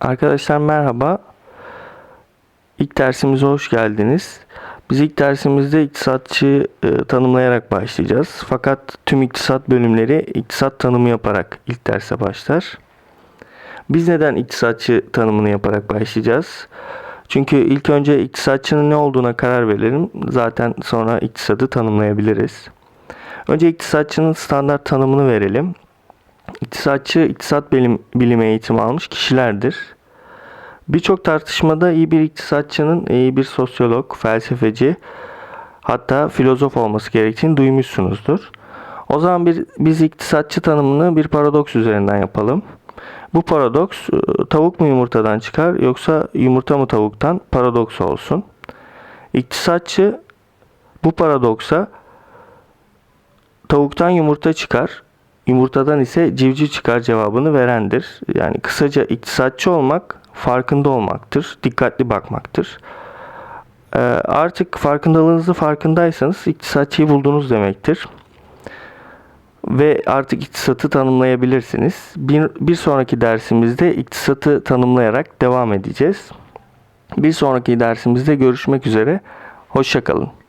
Arkadaşlar merhaba. İlk dersimize hoş geldiniz. Biz ilk dersimizde iktisatçı e, tanımlayarak başlayacağız. Fakat tüm iktisat bölümleri iktisat tanımı yaparak ilk derse başlar. Biz neden iktisatçı tanımını yaparak başlayacağız? Çünkü ilk önce iktisatçının ne olduğuna karar verelim. Zaten sonra iktisadı tanımlayabiliriz. Önce iktisatçının standart tanımını verelim. İktisatçı, iktisat bilim, bilimi eğitimi almış kişilerdir. Birçok tartışmada iyi bir iktisatçının iyi bir sosyolog, felsefeci, hatta filozof olması gerektiğini duymuşsunuzdur. O zaman bir, biz iktisatçı tanımını bir paradoks üzerinden yapalım. Bu paradoks e, tavuk mu yumurtadan çıkar yoksa yumurta mı tavuktan paradoks olsun. İktisatçı bu paradoksa tavuktan yumurta çıkar, yumurtadan ise civciv çıkar cevabını verendir. Yani kısaca iktisatçı olmak farkında olmaktır, dikkatli bakmaktır. Ee, artık farkındalığınızı farkındaysanız iktisatçıyı buldunuz demektir. Ve artık iktisatı tanımlayabilirsiniz. Bir, bir sonraki dersimizde iktisatı tanımlayarak devam edeceğiz. Bir sonraki dersimizde görüşmek üzere. Hoşçakalın.